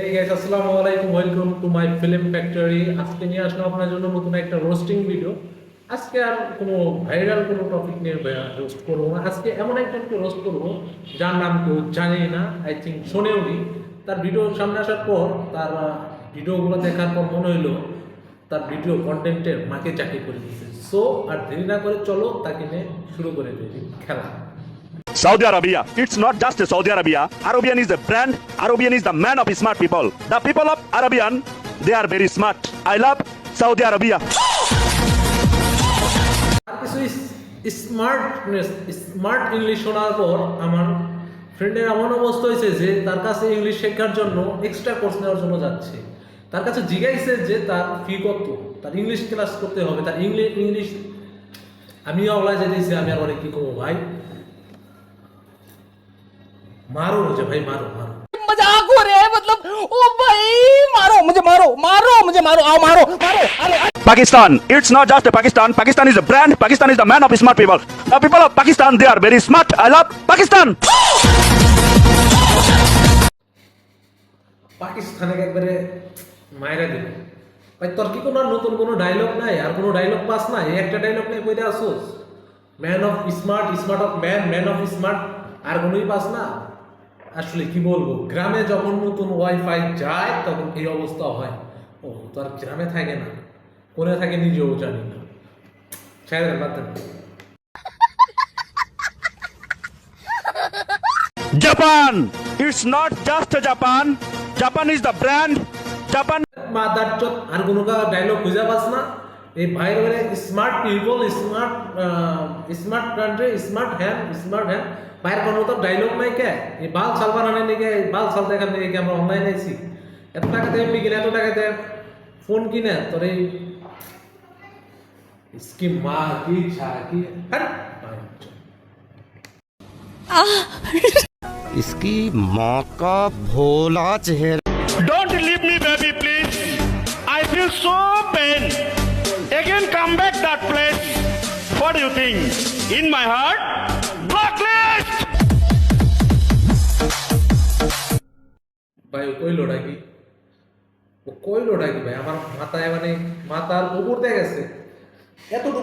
এই গাইস আসসালামু আলাইকুম welcome to my film factory আজকে নিয়ে আসলাম আপনার জন্য নতুন একটা রোস্টিং ভিডিও আজকে আর কোনো ভাইরাল কোনো টপিক নিয়ে রোস্ট করব না। আজকে এমন একজনকে রোস্ট করব, যার নাম কেউ জানে না আই থিঙ্ক শোনেও নি। তার ভিডিও সামনে আসার পর, তার ভিডিওগুলো দেখার পর মনে হইল, তার ভিডিও কন্টেন্টের মাকে চাকরি করে দিয়েছে সো আর দেরি না করে চলো, তাকে নিয়ে শুরু করে দিই, খেলা। Saudi Arabia. It's not just a Saudi Arabia. Arabian is a brand. Arabian is the man of smart people. The people of Arabian, they are very smart. I love Saudi Arabia. Smartness smart English শোনার পর আমার ফ্রেন্ডের এমন অবস্থা হয়েছে যে তার কাছে ইংলিশ শেখার জন্য এক্সট্রা কোর্স নেওয়ার জন্য যাচ্ছে তার কাছে জিজ্ঞাসা যে তার ফি কত তার ইংলিশ ক্লাস করতে হবে তার ইংলিশ ইংলিশ আমি অবলা যেতেছি আমি আর অনেক কি করব ভাই মারো যে ভাই মারো মারো मजाक हो रहे हैं मतलब ओ भाई मारो मुझे मारो मारो मुझे मारो आओ मारो मारो अरे अरे। Pakistan. It's not just Pakistan. Pakistan is a brand. Pakistan is the man of smart people. The people of Pakistan, they are very smart. I love Pakistan. পাকিস্তানে একবারে মায়েরা দিল ভাই তোর কি কোনো আর নতুন কোনো ডায়লগ নাই আর কোনো ডায়লগ পাস নাই এই একটা ডায়লগ নাই কইতে আসোস man of smart smart of man man of smart আর কোনোই পাস না আসলে কি বলব গ্রামে যখন নতুন ওয়াইফাই যায় তখন এই অবস্থা হয় ও তো আর গ্রামে থাকে না কোনে থাকে নিজেও জানি না ছেড়ে দেন, দেন। Japan. It's not just Japan. Japan is the brand. Mother আর কোনো ডায়লগ খুঁজে পাস না এই বাইরে বাইরে smart people smart smart country smart hand smart hand বাইরে কোনো তো ডায়লগ নাই কে এই বাল সাল বানানে নিকে এই বাল সাল দেখার নিকে কি আমরা অনলাইন আইছি এত টাকা দেয় এমনি কিনে এত টাকা দেয় ফোন কিনে তোর এই স্কিম মা কি ছা কি হ্যাঁ इसकी माँ का भोला चेहरा Don't leave me, baby, please. I feel so pain. Again, come back that place. What do you think? In my heart, blacklist. ভাই কইলো নাকি ও কইলো নাকি ভাই? আমার মাথায় মানে মাথার উপর দিয়ে গেছে। এতটুকু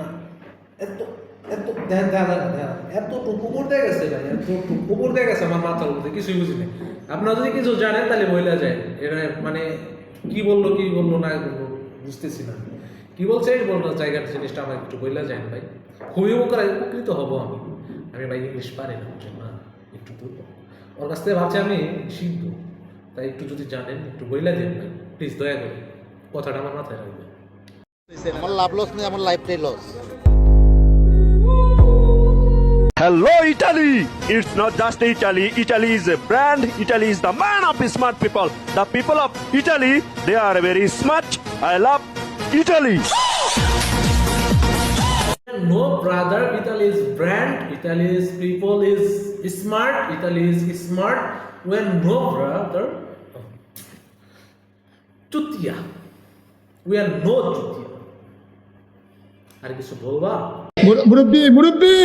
না এত এত দেখ দেখ দেখ এতটুকু উপর দিয়ে গেছে ভাই এতটুকু উপর দিয়ে গেছে আমার মাথার উপর কিছুই বুঝি না আপনারা যদি কিছু জানেন তাহলে বইলা যায়। এটা মানে কি বলল কি বলল না বুঝতেছি না। কি বলছে এই বলল জায়গার জিনিসটা আমার একটু বইলা যায় ভাই খুবই উপকার উপকৃত হব আমি আমি ভাই ইংলিশ পারি না বুঝলেন না একটু দুর্বল ওর কাছ থেকে ভাবছি আমি শিখব তাই একটু যদি জানেন একটু বইলা দেন ভাই প্লিজ দয়া করে কথাটা আমার মাথায় রাখবেন আমার লাভ লস নেই আমার লাইফটাই loss Hello, Italy! It's not just Italy. Italy is a brand. Italy is the man of smart people. The people of Italy, they are very smart. I love Italy. No brother, Italy is brand, Italy is people is smart, Italy is smart. When no brother, Chutia we are no Chutia আর কিছু বলবা মুরব্বী মুরব্বী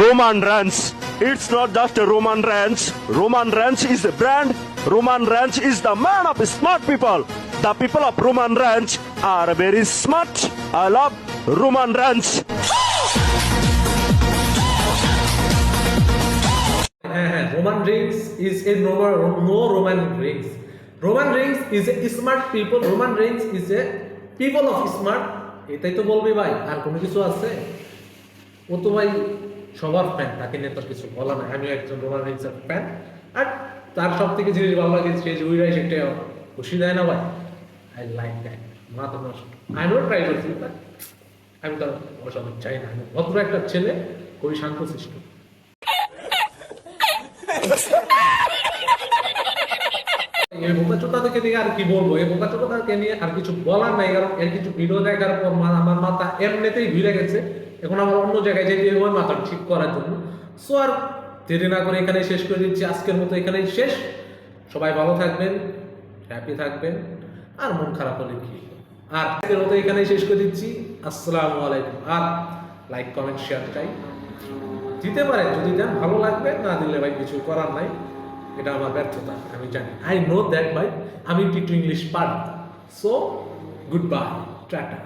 Roman Ranch. It's not just a Roman Ranch. Roman Ranch is a brand. Roman Ranch is the man of smart people. The people of Roman Ranch are very smart. I love Roman Ranch. Roman Reigns is a no no Roman Reigns Roman Reigns is a smart people Roman Reigns is a people of smart এটাই তো বলবি ভাই, আর কোনো কিছু আছে? ও তো ভাই সবার ফ্যান তাকে নিয়ে তোর কিছু বলা নাই। আমিও একজন রোমান রিংসের ফ্যান আর তার সব থেকে জিনিস ভালো লাগে সে উইরাই সেটা খুশি দেয় না ভাই? আই লাইক দ্যাট মা তো নষ্ট আমিও ট্রাই করছি but আমি তো অসাধারণ চাই না আমি ভদ্র একটা ছেলে খুবই শান্ত সৃষ্ট এই বোকাচোদা থেকে নিয়ে আর কি বলব? এই বোকাচোদাকে নিয়ে আর কিছু বলার নাই, কারণ এর কিছু ভিডিও দেখার পর আমার মাথা এমনিতেই ঘুরে গেছে। এখন আমার অন্য জায়গায় যেতে হবে মাথা ঠিক করার জন্য। সো আর দেরি না করে এখানেই শেষ করে দিচ্ছি। আজকের মতো এখানেই শেষ। সবাই ভালো থাকবেন হ্যাপি থাকবেন। আর মন খারাপ হলে কি? আর আজকের মতো এখানেই শেষ করে দিচ্ছি। আসসালামু আলাইকুম। আর লাইক কমেন্ট শেয়ার চাই দিতে পারে যদি দেন ভালো লাগবে, না দিলে ভাই কিছু করার নাই। এটা আমার ব্যর্থতা, আমি জানি। আই নো দ্যাট ভাই আমি টিটু ইংলিশ পারি সো গুড বাই টাটা।